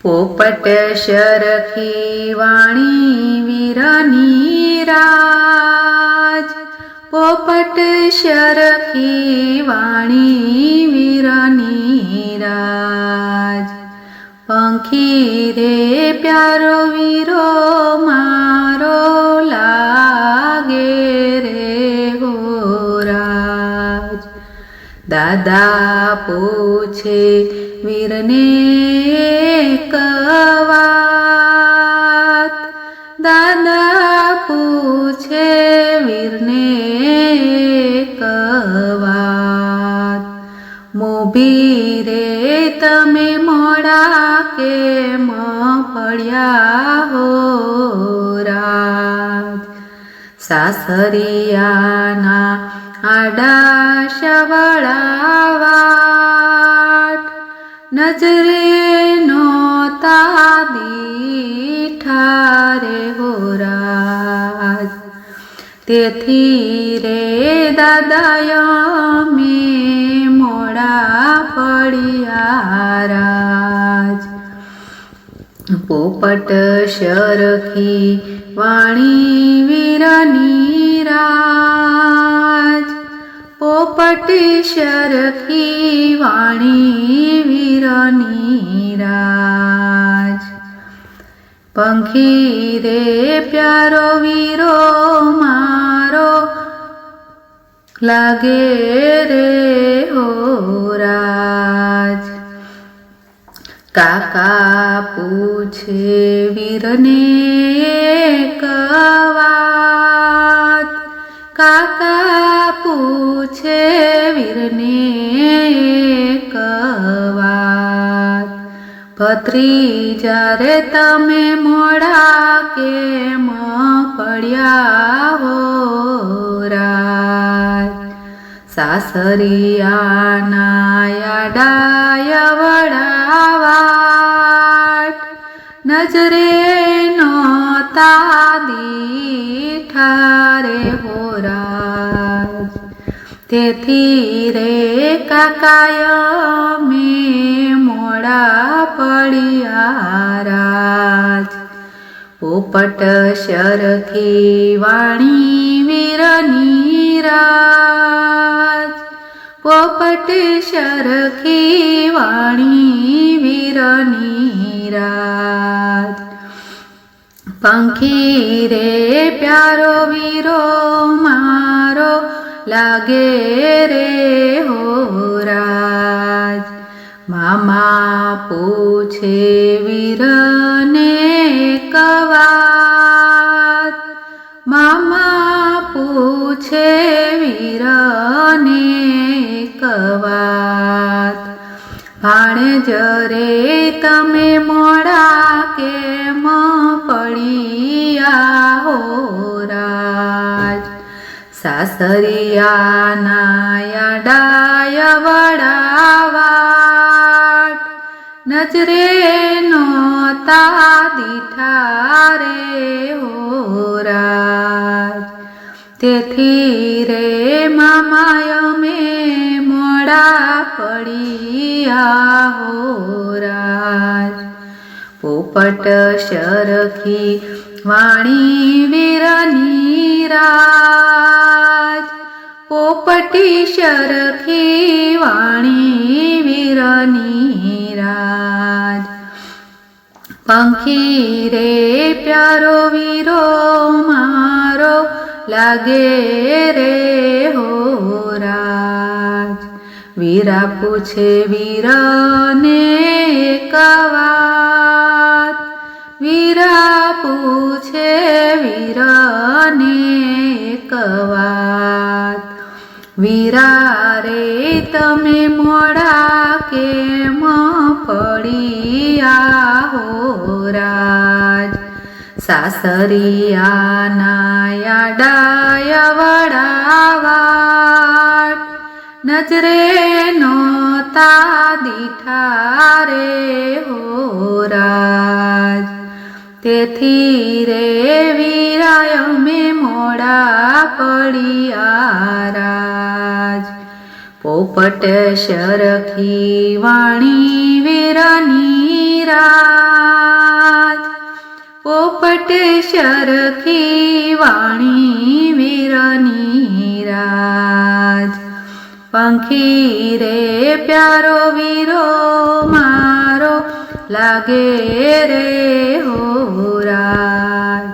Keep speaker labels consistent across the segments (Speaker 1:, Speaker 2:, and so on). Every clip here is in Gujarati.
Speaker 1: પોપટ શરખી વાણી વીરની રાજ. પોપટ શરખી વાણી વીરની રાજ. પંખી રે પ્યારો વીરો દાદા પૂછે, વીરને કવાત દાદા પૂછે, વીરને કવાત મોભી રે, તમે મોડા કેમ પડ્યા હો? સાસરિયાના આડા શવળાવાટ નજરે નોતા દીઠા રે હો રાજ. તેથી રે દાદાયા મે મોડા પડ્યા રાજ. પોપટ શરખી વાણી વીરની રાજ. પોપટ શરખી વાણી વીરની રાજ. પંખી રે પ્યારો વીરો મારો, લાગે રે હો રાજ. કાકા પૂછે વીરને કવાત કાકા પૂછે વીરને કવાત ભત્રીજા રે તમે મોડા કેમ પડ્યા હો રાજ સાસરિયાના ડાયા વડાવાટ નજરે નોતા દીઠા રે હો રાજ તેથી રે કાકાય મે મોડા પડ્યા રાજ. પોપટ શરખી વાણી વીરની રાજ. પોપટ શરખી વાણી વીરની રાજ. પંખી રે પ્યારો વીરો, મારો લાગે રે હો રાજ. મામા પૂછે વીરને કવાત. મામા પૂછે વીરને કવાત. ભાણે જરે તમે મોડા કેમ રાજ. સાસરિયાના યાડાય વડાવાટ નજરે નોતા દીઠા રે હો રાજ. તેથી રે મામાય મે મોડા પડિયા હો રાજ. પોપટ શરખી વાણી વીરની રાજ. પોપટી શરખી વાણી વીરની રાજ. પંખી રે પ્યારો વીરો, મારો લાગે રે હો રાજ. વીરા પૂછે વીરને વીરા રે તમે મોડા કેમ પડ્યા હો રાજ? સાસરિયાના ડાયા વડાવાટ નજરે નોતા દીઠા રે હો રાજ. તેથી રે વીરાય મેં મોડા પડ્યા પોપટ શરખી વાણી વીરની રાજ પોપટ શરખી વાણી વીરની રાજ પંખી રે પ્યારો વીરો, મારો લાગે રે હો રાજ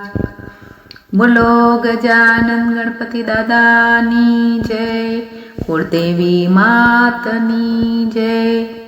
Speaker 1: બોલો ગજાનંદ ગણપતિ દાદાની જય. કુળદેવી માતની જય.